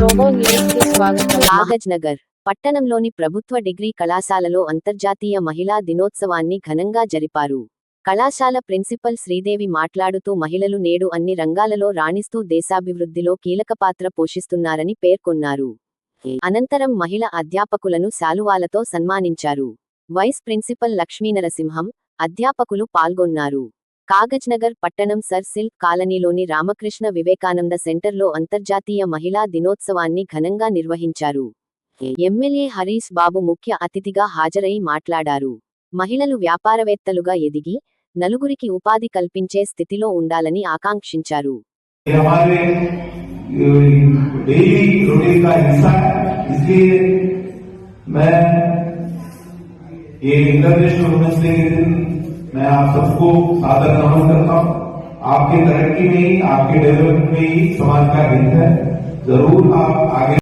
Promo Nagar పట్టణంలోని ప్రభుత్వ degree కళాశాలలో అంతర్జాతీయ మహిళా దినోత్సవాన్ని ఘనంగా జరిపారు. కళాశాల ప్రిన్సిపల్ శ్రీదేవి మాట్లాడుతూ మహిళలు నేడు అన్ని రంగాలలో రాణిస్తూ దేశాభివృద్ధిలో కీలక పాత్ర పోషిస్తున్నారని పేర్కొన్నారు. అనంతరం మహిళ అధ్యాపకులను శాలువాలతో సన్మానించారు. వైస్ ప్రిన్సిపల్ లక్ష్మీనరసింహం అధ్యాపకులు పాల్గొన్నారు. కాగజ్నగర్ పట్టణం సర్ సిల్క్ కాలనీలోని రామకృష్ణ వివేకానంద సెంటర్లో అంతర్జాతీయ మహిళా దినోత్సవాన్ని ఘనంగా నిర్వహించారు ఎమ్మెల్యే హరీష్ బాబు ముఖ్య అతిథిగా హాజరై మాట్లాడారు మహిళలు వ్యాపారవేత్తలుగా ఎదిగి నలుగురికి ఉపాధి కల్పించే స్థితిలో ఉండాలని ఆకాంక్షించారు ये हमारे डेली रूटीन का हिस्सा है इसलिए मैं ये इंटरनेशनल वुमेन्स डे के दिन मैं आप सबको सादर नमन करता हूँ। आपके तरक्की में ही, आपके डेवलपमेंट में ही समाज का हित है। ज़रूर आप आगे